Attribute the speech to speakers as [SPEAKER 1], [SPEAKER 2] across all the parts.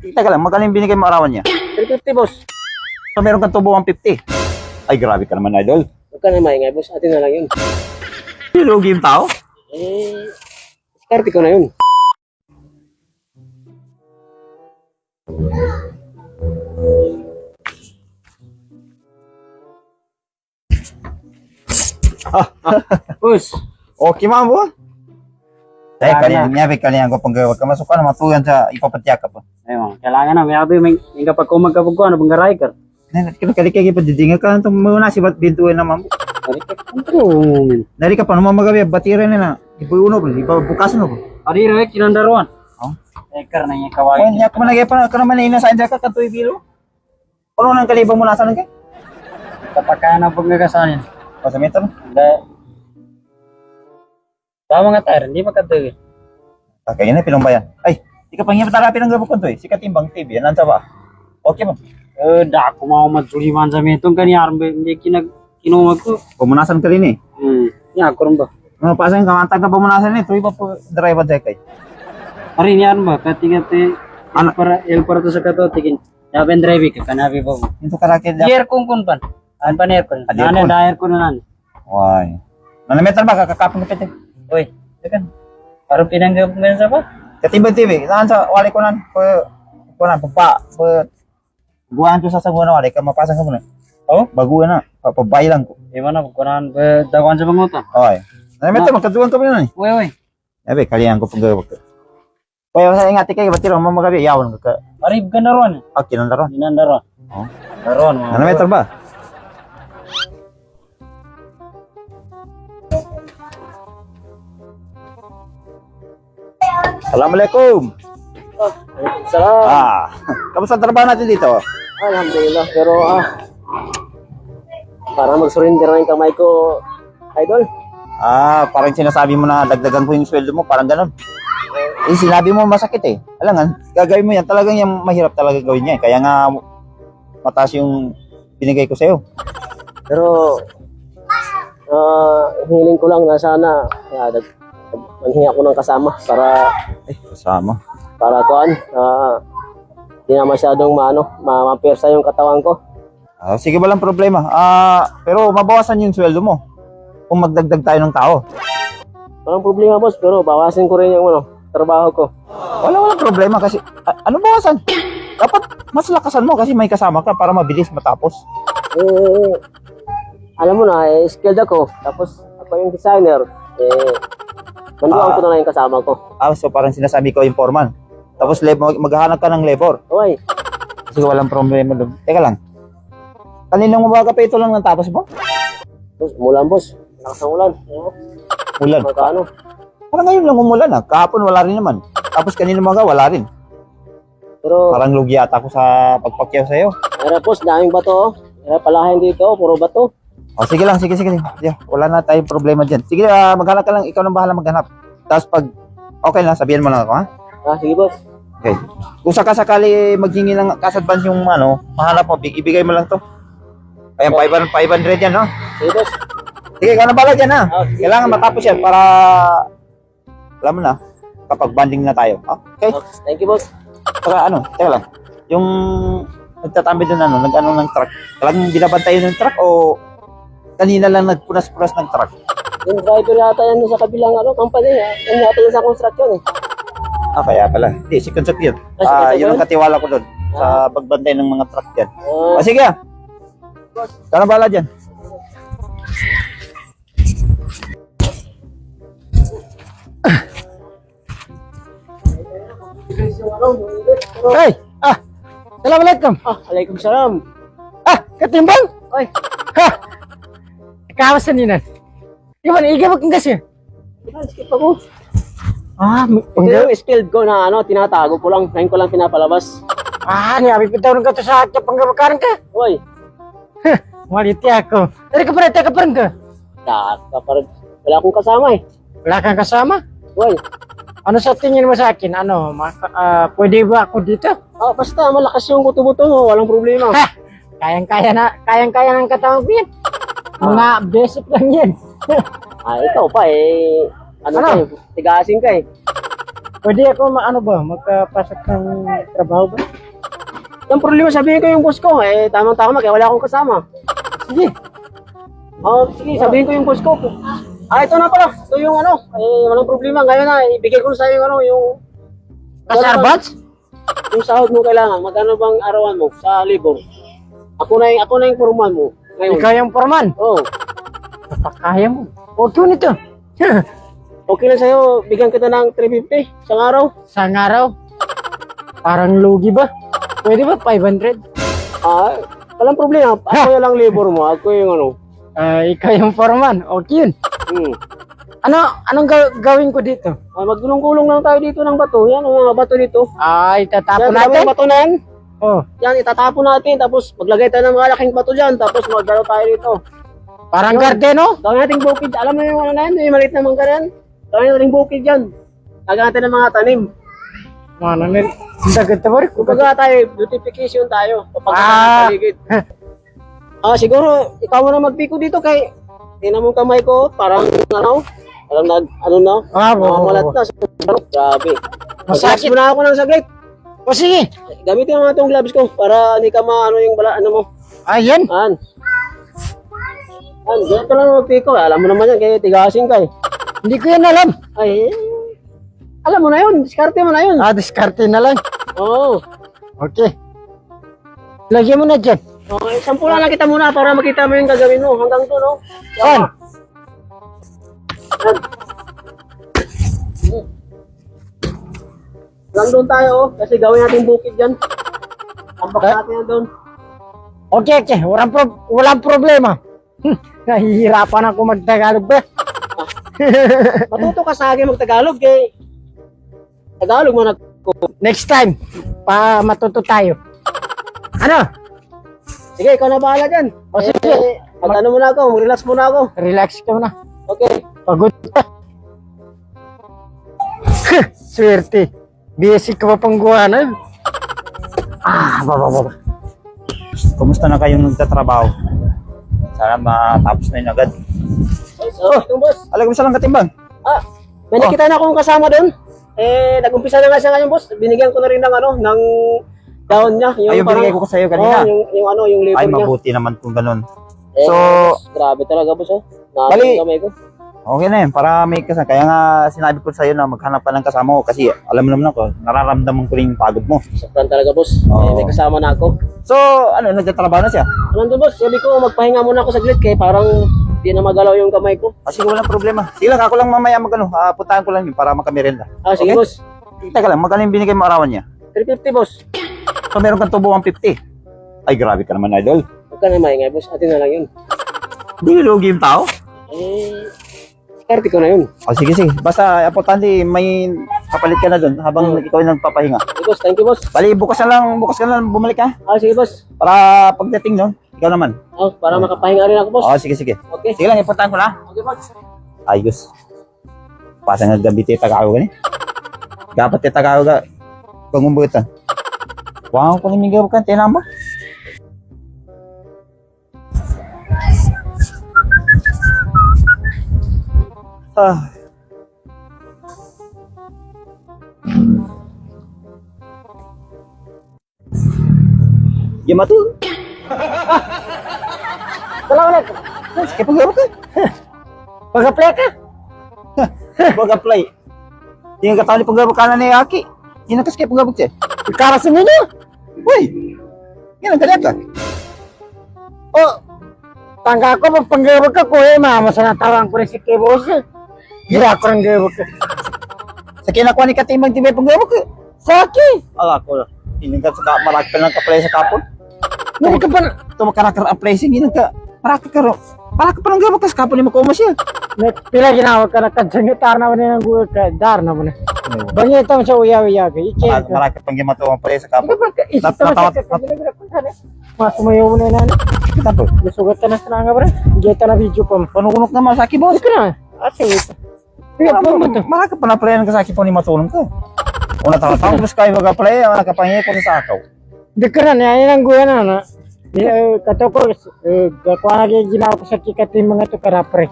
[SPEAKER 1] Teka lang, magkano yung binigay mo arawan niya?
[SPEAKER 2] 350, boss.
[SPEAKER 1] So meron kang tubo 150. Ay, grabe ka naman, idol.
[SPEAKER 2] Huwag ka na maingay, boss. Atin na lang yun.
[SPEAKER 1] Lugi yung tao.
[SPEAKER 2] Eh, diskarte ko na yun. Boss,
[SPEAKER 1] Okay, mambo. Tay,
[SPEAKER 2] Wala
[SPEAKER 1] kanya niya, kanya ko pang wag ka masok ka na matuyan sa ipapatya ka pa.
[SPEAKER 2] ayun, kailangan na. May abi, may, may kapag kumagkapag ko, ano bang garay ka?
[SPEAKER 1] Nay, kinalikay pa didinga ka nang muna si bat bintuin na mambo.
[SPEAKER 2] Ano mo,
[SPEAKER 1] Nari ka pa naman magabi batira na na. Ibu uno bro, iba bukas no bro.
[SPEAKER 2] Ari, Rek, kinandaruan.
[SPEAKER 1] Oh.
[SPEAKER 2] Ekar na niya kawaii.
[SPEAKER 1] Kung niya ka managay pa ka naman ina sa ka katoy bilo. Ano nang kalibang mo nasa ka?
[SPEAKER 2] Kapag kaya na pag nagasanin.
[SPEAKER 1] Pasamita no.
[SPEAKER 2] Dahil, tama nga tayo, hindi makatagin.
[SPEAKER 1] Ah, kaya na pinambayan. Ay, di ka panghiya patarapi ng gabok ko to eh. Si Katimbang TV, yan nansa ba? Okay ba?
[SPEAKER 2] Eh, da ako mau matsuliman sa metong kaniyar, hindi kinag, kinumag ko.
[SPEAKER 1] Pumunasan ka rin eh.
[SPEAKER 2] Hmm, niya rin ba?
[SPEAKER 1] Mga pasan ka, antag na pumunasan eh. Tuwi pa po driver kay.
[SPEAKER 2] Ari niya ba? Katigat eh,
[SPEAKER 1] Ano?
[SPEAKER 2] para, el para to sa kato, tigin. Yaben drive ka, kanabi ba mo?
[SPEAKER 1] Ito karakit
[SPEAKER 2] Di aircon kun pan. An pan.
[SPEAKER 1] Ah, di
[SPEAKER 2] Ano
[SPEAKER 1] aircon.
[SPEAKER 2] da aircon na nan.
[SPEAKER 1] Why? Nanametan ba? Kakakapin ka pete.
[SPEAKER 2] Uy, tekan. Parang pinanggap mo sa pa?
[SPEAKER 1] Katimbang TV, saan sa wali ko nan? Po, ko nan, papa, po, guwan ko sa saguna wali ka, mapasang ka muna.
[SPEAKER 2] Oh?
[SPEAKER 1] Baguhan na, papabay lang ko.
[SPEAKER 2] Di mana kunan be dawan sa mangutan.
[SPEAKER 1] Okay. Nanametan, magkatuwan ka pa na eh.
[SPEAKER 2] Uy, uy.
[SPEAKER 1] Sabi, kaliyan ko pag gawag ka. Kaya sa ingati kayo, ba't tiro, mamagabi, yawan ka ka.
[SPEAKER 2] Ari gandaron.
[SPEAKER 1] Ah, kinandaron.
[SPEAKER 2] Dinandaron.
[SPEAKER 1] Oh.
[SPEAKER 2] Daron. mga
[SPEAKER 1] Nanametan ba? Assalamualaikum.
[SPEAKER 2] Oh, Salam.
[SPEAKER 1] Ah, kamusta ang trabaho natin dito?
[SPEAKER 2] Alhamdulillah. Pero ah, para mag-surrender na yung kamay ko, idol.
[SPEAKER 1] Ah, parang sinasabi mo na dagdagan ko yung sweldo mo, parang ganun. Eh, sinabi mo masakit eh. Alam nga, gagawin mo yan. Talagang yung mahirap talaga gawin niya. eh. Kaya nga, mataas yung binigay ko sa'yo.
[SPEAKER 2] Pero, ah, hiling ko lang na sana, dag- manghingi ako ng kasama para,
[SPEAKER 1] Ay, kasama.
[SPEAKER 2] para kuan, ah, hindi na masyadong maano, ma mapirsa yung katawan ko.
[SPEAKER 1] Ah, sige, walang problema. Ah, pero mabawasan yung sweldo mo. Kung magdagdag tayo ng tao.
[SPEAKER 2] Walang problema boss, pero bawasin ko rin yung ano, trabaho ko.
[SPEAKER 1] Wala, walang problema kasi, a- ano bawasan? Dapat mas lakasan mo kasi may kasama ka para mabilis matapos.
[SPEAKER 2] Eh, alam mo na, eh, skilled ako. Tapos, ako yung designer. Eh, nanduan
[SPEAKER 1] Ah.
[SPEAKER 2] ko na lang yung kasama ko.
[SPEAKER 1] Ah, so parang sinasabi ko yung foreman. Tapos lab- mag- maghahanap ka ng labor.
[SPEAKER 2] Okay.
[SPEAKER 1] Sige, walang problema doon. Teka lang. Kaninang umaga pa ito lang natapos mo?
[SPEAKER 2] Boss, umulan boss. Lakas ng ulan. Oo.
[SPEAKER 1] Ulan.
[SPEAKER 2] Magkano?
[SPEAKER 1] Parang ngayon lang umulan ah. Kahapon wala rin naman. Tapos kanina umaga wala rin.
[SPEAKER 2] Pero,
[SPEAKER 1] Parang lugi ata ako sa pagpakyaw sa'yo.
[SPEAKER 2] Era boss, daming bato. oh. Era palahin dito, puro bato.
[SPEAKER 1] O sige lang, sige, sige. Yeah, wala na tayong problema dyan. Sige, ah, maghanap ka lang. Ikaw nang bahala maghanap. Tapos pag okay na, sabihan mo lang ako ha.
[SPEAKER 2] Ah, sige boss.
[SPEAKER 1] Okay. Kung sakasakali maghingi ng cash advance yung ano, mahanap mo, big- ibigay mo lang to. Ayan, 500, 500 yan, no?
[SPEAKER 2] Sige boss.
[SPEAKER 1] Sige, ikaw na bala dyan, ha?
[SPEAKER 2] Ah, sige.
[SPEAKER 1] Kailangan matapos yan para, alam mo na, kapag banding na tayo. Okay?
[SPEAKER 2] Ah, Thank you boss.
[SPEAKER 1] Saka ano, teka lang. Yung nagtatambi doon, ano, nag-ano ng truck. Talagang binabantay ng truck o kanina lang nagpunas-punas ng truck?
[SPEAKER 2] Yung driver yata yan sa kabilang ano, company. Ah. Yan yata yung sa construction eh.
[SPEAKER 1] Ah, kaya pala. Hindi, si Concept yun.
[SPEAKER 2] Ah, si
[SPEAKER 1] Ah,
[SPEAKER 2] Concept
[SPEAKER 1] yun ang
[SPEAKER 2] yun?
[SPEAKER 1] katiwala ko doon. Sa pagbantay ng mga truck dyan.
[SPEAKER 2] Ah,
[SPEAKER 1] O sige ah. Ikaw na bala dyan.
[SPEAKER 3] Hey! Ah! Assalamualaikum.
[SPEAKER 2] ah, alaikum salam.
[SPEAKER 3] Ah! Katimbang!
[SPEAKER 2] Oy,
[SPEAKER 3] Ha! Kawasan ni nan. Gimana? Iga kang kasi.
[SPEAKER 2] skip ako.
[SPEAKER 3] Ah,
[SPEAKER 2] Ito yung skilled ko na ano, tinatago ko lang. Ngayon ko lang pinapalabas.
[SPEAKER 3] Ah, ni abi pitaw ng kato sa akin panggabakaran ka.
[SPEAKER 2] Uy,
[SPEAKER 3] Maliti ako. Dari ka pala, ka parang ka.
[SPEAKER 2] kat, parang wala akong kasama eh.
[SPEAKER 3] Wala kang kasama.
[SPEAKER 2] Uy,
[SPEAKER 3] Ano sa tingin mo sa akin? Ano, maka, ah, pwede ba ako dito?
[SPEAKER 2] ah, basta malakas yung kutubuto mo, walang problema.
[SPEAKER 3] Ha! Kayang-kaya na, kayang-kaya ng katawang yan. Mga basic lang yan.
[SPEAKER 2] Ah, ikaw pa eh. Ano,
[SPEAKER 3] Ano?
[SPEAKER 2] ka eh, tigasin ka eh.
[SPEAKER 3] Pwede ako ma- ano ba, magkapasok ng trabaho ba?
[SPEAKER 2] Yung problema, sabihin ko yung boss ko, eh, tamang-tama, kaya wala akong kasama.
[SPEAKER 3] Sige.
[SPEAKER 2] Oh, sige, sabihin ko yung boss ko. Ah, ito na pala. Ito yung ano, eh, walang problema. Ngayon na, ibigay ko na sa'yo yung ano, yung...
[SPEAKER 3] Kasarbats?
[SPEAKER 2] Yung sahod mo kailangan, magkano bang arawan mo sa libor? Ako na yung, ako na yung foreman mo. Ngayon.
[SPEAKER 3] Ikaw yung foreman.
[SPEAKER 2] Oh,
[SPEAKER 3] Napakaya mo. Okay nito.
[SPEAKER 2] okay lang sa'yo, bigyan kita ng 350 isang araw.
[SPEAKER 3] Sa araw. Parang lugi ba? Pwede ba 500?
[SPEAKER 2] Ah, walang problema. Ako na lang libor mo, ako yung ano.
[SPEAKER 3] Ah, ikaw yung foreman. Okay yun.
[SPEAKER 2] Hmm.
[SPEAKER 3] Ano, anong ga- gawin ko dito?
[SPEAKER 2] Ah, magulong-gulong lang tayo dito ng bato. Yan, ang mga bato dito.
[SPEAKER 3] Ay, tatapon
[SPEAKER 2] Yan,
[SPEAKER 3] natin.
[SPEAKER 2] yung bato na yan.
[SPEAKER 3] Oh,
[SPEAKER 2] Yan, itatapon natin. Tapos maglagay tayo ng mga laking bato dyan. Tapos magdalo tayo dito.
[SPEAKER 3] parang
[SPEAKER 2] Yun.
[SPEAKER 3] garden, oh.
[SPEAKER 2] Gawin natin bukid. Alam mo yung ano na yan? Yung maliit na mangga na yan? Gawin natin bukid dyan. Lagyan natin ng mga tanim.
[SPEAKER 3] Ano nil? Dagat ba rin?
[SPEAKER 2] Kumbaga tayo, beautification tayo. Kapag
[SPEAKER 3] Ah.
[SPEAKER 2] paligid. ah, siguro, ikaw mo na magpiko dito kay Tingnan mo kamay ko, parang ano, parang nag, ano na,
[SPEAKER 3] Ah, oo,
[SPEAKER 2] mamalat
[SPEAKER 3] oo.
[SPEAKER 2] na. Grabe.
[SPEAKER 3] Masakit
[SPEAKER 2] mo na ako ng saglit.
[SPEAKER 3] O sige.
[SPEAKER 2] Gamitin mo nga itong gloves ko para hindi ka maano yung bala, ano mo.
[SPEAKER 3] Ayan.
[SPEAKER 2] An. An, ganito lang magpiko. Alam mo naman yan, kaya tigasin ka eh.
[SPEAKER 3] Hindi ko yan alam.
[SPEAKER 2] Ay, eh, alam mo na yun, diskarte mo na yun.
[SPEAKER 3] Ah, diskarte na lang.
[SPEAKER 2] Oo.
[SPEAKER 3] Okay. Lagyan mo na dyan.
[SPEAKER 2] Okay, sampulan lang kita muna para makita mo yung gagawin mo. Hanggang to, no?
[SPEAKER 3] Yan.
[SPEAKER 2] Yan. Lang doon tayo, oh. Kasi gawin natin bukid dyan. Tambak
[SPEAKER 3] Eh?
[SPEAKER 2] natin yan doon.
[SPEAKER 3] Okay, okay. Walang, pro- walang problema. Hmm, Nahihirapan ako magtagalog ba?
[SPEAKER 2] Matuto ka sa akin mag-Tagalog, kay Tagalog mo na.
[SPEAKER 3] Next time, pa matuto tayo. Ano?
[SPEAKER 2] Sige, ikaw na bahala dyan.
[SPEAKER 3] O sige.
[SPEAKER 2] Eh, mag ano muna ako, relax muna ako.
[SPEAKER 3] Relax ka muna.
[SPEAKER 2] Okay.
[SPEAKER 3] Pagod ka. Swerte. Basic ka pa pang gawa na. Ah, baba, baba.
[SPEAKER 1] Kumusta na kayong nagtatrabaho? Sana matapos na yun agad.
[SPEAKER 2] So, itong boss.
[SPEAKER 1] Alam sa lang katimbang.
[SPEAKER 2] Ah, may
[SPEAKER 3] Oh.
[SPEAKER 2] nakita na akong kasama doon. Eh, nag-umpisa na nga siya ngayon, boss. Binigyan ko na rin ng ano, ng down niya. Yung
[SPEAKER 1] Ay, yung binigay ko sa'yo kanina.
[SPEAKER 2] Oh, yung, yung ano, yung label
[SPEAKER 1] Ay,
[SPEAKER 2] niya.
[SPEAKER 1] mabuti naman kung ganun.
[SPEAKER 2] Eh,
[SPEAKER 1] So,
[SPEAKER 2] boss, grabe talaga, boss, oh. Nakakita
[SPEAKER 1] Bali-
[SPEAKER 2] ko.
[SPEAKER 1] Okay na yun. Para may kasama. Kaya nga sinabi ko sa'yo na maghanap ka ng kasama ko. Kasi alam mo naman ako, nararamdaman ko rin yung pagod mo.
[SPEAKER 2] Saktan talaga, boss.
[SPEAKER 1] Oo.
[SPEAKER 2] may kasama na ako.
[SPEAKER 1] So, ano, nagtatrabaho na siya.
[SPEAKER 2] Ano doon, boss? Sabi ko, magpahinga muna ako saglit kay parang di na magalaw yung kamay ko.
[SPEAKER 1] Ah, sige, walang problema. Sige lang, ako lang mamaya mag ano, ah, puntahan ko lang yun para makamerenda.
[SPEAKER 2] Ah, sige,
[SPEAKER 1] Okay.
[SPEAKER 2] boss.
[SPEAKER 1] Teka lang, magkano yung binigay mo arawan niya?
[SPEAKER 2] 350, boss.
[SPEAKER 1] So, meron kang tubo 150. Ay, grabe ka naman, idol.
[SPEAKER 2] Huwag ka na maingay, boss. Atin na lang yun.
[SPEAKER 1] Hindi lugi yung tao.
[SPEAKER 2] Eh, karte ko na yun.
[SPEAKER 1] Oh, sige, sige. Basta, importante, may kapalit ka na doon habang
[SPEAKER 2] Oo.
[SPEAKER 1] ikaw ay nagpapahinga.
[SPEAKER 2] Sige, boss. Thank you, boss.
[SPEAKER 1] Bali, bukas na lang, bukas ka na lang, bumalik ka.
[SPEAKER 2] Ah, sige, boss.
[SPEAKER 1] Para pagdating nun, ikaw naman.
[SPEAKER 2] Oh, para makapahinga rin ako, boss.
[SPEAKER 1] Oh, sige, sige.
[SPEAKER 2] Okay.
[SPEAKER 1] Sige lang, importante ko na.
[SPEAKER 2] Okay, boss.
[SPEAKER 1] Ayos. Pasa nga gabi tayo tagaw gani. Dapat tayo tagaw ga. Pangumbutan. Wow, kung imigaw ka, tinamba. Ah. Gimana tuh?
[SPEAKER 3] Wala, wala.
[SPEAKER 1] Kaya paggawa ka.
[SPEAKER 3] Pag-apply ka.
[SPEAKER 1] Pag-apply. Tinggal ka tali paggawa ka na ni Aki. Hindi na kasi kaya paggawa siya.
[SPEAKER 3] Ikarasin ninyo.
[SPEAKER 1] Uy! Yan ang ganyan ka.
[SPEAKER 3] O, tangga ko pag panggawag ka ko eh, mama sa natawang ko rin si Kibos. Gira ko rin gawag ka.
[SPEAKER 1] Sa kinakuha ni Katimang Tibay paggawa ka.
[SPEAKER 3] Saki!
[SPEAKER 1] Ala ko. Hindi ka sa marami pa lang ka-play sa kapon.
[SPEAKER 3] Hindi ka pa,
[SPEAKER 1] Ito makarakar ang placing. Hindi ka. Marami ka ro. Para ka pa lang gawa ka sa kapon ni Makoma siya.
[SPEAKER 3] pila ginawag ka na kadsangitar na mo ng guwag ka, dar na mo na. Bangi itong sa uyaw-uyaw ka, iki ka.
[SPEAKER 1] Marami ka pang gimato ang play sa kapon.
[SPEAKER 3] Ikaw ba, isip
[SPEAKER 1] Nat-
[SPEAKER 3] ka
[SPEAKER 1] natawat-
[SPEAKER 3] na Mas sumayaw mo na yun, ano?
[SPEAKER 1] Tapos,
[SPEAKER 3] Nasugat ka na sa nanga. Hindi ka na video pa
[SPEAKER 1] panunok naman sa Aki boss.
[SPEAKER 3] Hindi ka na. Asa ito? Sige, pa mo to.
[SPEAKER 1] Marami ka pa na play ka sa Aki po ni matulong ka. Una tawa tawa gusto kayo mag-play, ang nakapangyay ko sa akaw.
[SPEAKER 3] Hindi ka na, niya ang guya na, na. Di, eh, kato ko, eh, gakuha na kaya ginawa ko sa kikatin mga to karapre.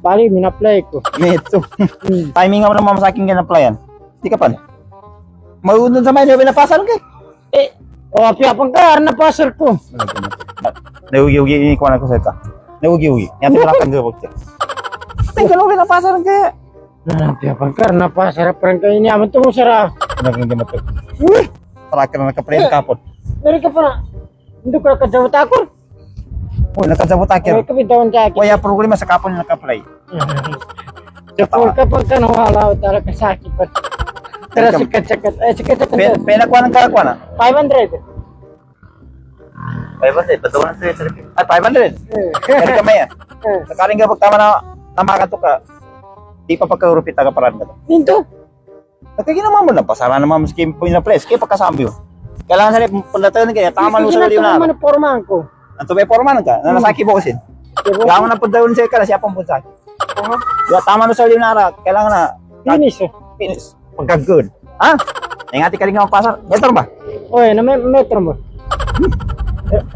[SPEAKER 3] Bali, minaplay ko.
[SPEAKER 1] Ito.
[SPEAKER 3] Hmm.
[SPEAKER 1] Timing nga mo naman sa akin gana-playan. Di ka pa. Maunod sa mga pinapasal ka.
[SPEAKER 3] Eh, o, piyapang ka, na pasal ko.
[SPEAKER 1] Naugi-ugi ini ko na ko sa ita. Naugi-ugi. Yan timo lang gawag ka. Tinggal ko pinapasal ka.
[SPEAKER 3] Na, piyapang ka, na pasal. Parang kayo niya, man mo sara.
[SPEAKER 1] Nagagamat ko.
[SPEAKER 3] Uy,
[SPEAKER 1] Tara ka na nakapre kapon.
[SPEAKER 3] dari ka pa. Hindi ko na kadawat ako.
[SPEAKER 1] Oh, nakasabot
[SPEAKER 3] Kaya
[SPEAKER 1] akir.
[SPEAKER 3] ka bitawan ka.
[SPEAKER 1] Waya problema sa kapon na nakapre.
[SPEAKER 3] Kapag kapag ka nawala, talaga sakit pa. Tara, sikat-sikat. Eh, sikat-sikat.
[SPEAKER 1] Pe penakuha ng kakakuha na.
[SPEAKER 3] 500.
[SPEAKER 1] 500, bato na sa Ay, 500.
[SPEAKER 3] Eh,
[SPEAKER 1] Kaya kamay ah.
[SPEAKER 3] eh.
[SPEAKER 1] Sakaling ka pag tama na tama ka to ka. Di pa pagka-urupit ka parang ka.
[SPEAKER 3] Dito.
[SPEAKER 1] Nagkaginawa mo na, pasara naman sa kim po na press, kaya pagkasambi mo. Kailangan sa rin, pagdatayon kaya, tama mo sa rin na.
[SPEAKER 3] Ano pormahan ko?
[SPEAKER 1] Ang tubay forma ka, na nasaki mo kasi. Kaya mo na pagdawin sa kala, siya pang punsa. Kaya tama mo sa rin na, kailangan na,
[SPEAKER 3] Finish eh.
[SPEAKER 1] finish, pagka-good. Ha? Ingati ka rin nga magpasar. Metro ba?
[SPEAKER 3] Oy, na may metro mo.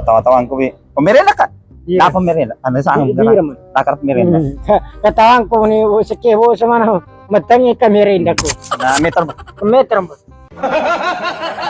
[SPEAKER 1] Tawa-tawan ko. Pumirela ka. Napa merenda. Ano sa akin?
[SPEAKER 3] Bira man.
[SPEAKER 1] Nakarap merenda.
[SPEAKER 3] Katawan ko ni sa